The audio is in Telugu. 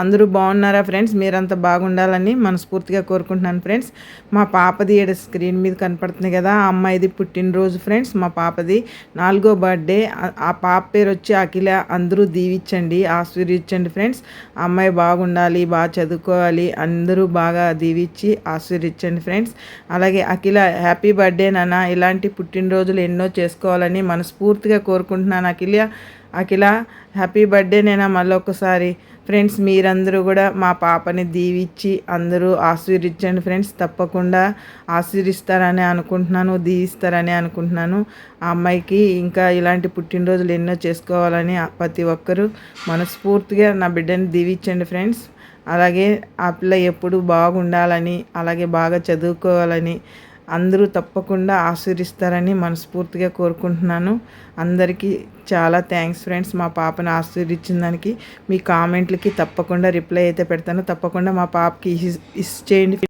అందరూ బాగున్నారా ఫ్రెండ్స్? మీరంతా బాగుండాలని మనస్ఫూర్తిగా కోరుకుంటున్నాను ఫ్రెండ్స్. మా పాపది ఏడు స్క్రీన్ మీద కనపడుతుంది కదా ఆ అమ్మాయిది పుట్టినరోజు ఫ్రెండ్స్. మా పాపది నాలుగో బర్త్డే. ఆ పాప పేరు వచ్చి అఖిల. అందరూ దీవించండి ఆశీర్వించండి ఫ్రెండ్స్. ఆ అమ్మాయి బాగుండాలి బాగా చదువుకోవాలి. అందరూ బాగా దీవించి ఆశీర్వించండి ఫ్రెండ్స్. అలాగే అఖిల హ్యాపీ బర్త్డే నాన్న. ఇలాంటి పుట్టినరోజులు ఎన్నో చేసుకోవాలని మనస్ఫూర్తిగా కోరుకుంటున్నాను అఖిల. అఖిల హ్యాపీ బర్త్డే నేనా మళ్ళీ ఒకసారి ఫ్రెండ్స్ మీరందరూ కూడా మా పాపని దీవించి అందరూ ఆశీర్వించండి ఫ్రెండ్స్. తప్పకుండా ఆశీర్విస్తారని అనుకుంటున్నాను దీవిస్తారని అనుకుంటున్నాను. ఆ అమ్మాయికి ఇంకా ఇలాంటి పుట్టినరోజులు ఎన్నో చేసుకోవాలని ప్రతి ఒక్కరూ మనస్ఫూర్తిగా నా బిడ్డని దీవించండి ఫ్రెండ్స్. అలాగే ఆ పిల్ల ఎప్పుడు బాగుండాలని అలాగే బాగా చదువుకోవాలని అందరూ తప్పకుండా ఆశీర్విస్తారని మనస్ఫూర్తిగా కోరుకుంటున్నాను. అందరికీ చాలా థ్యాంక్స్ ఫ్రెండ్స్ మా పాపను ఆశీర్వించిన దానికి మీ కామెంట్లకి తప్పకుండా రిప్లై అయితే పెడతాను. తప్పకుండా మా పాపకి ఇస్ చేయండి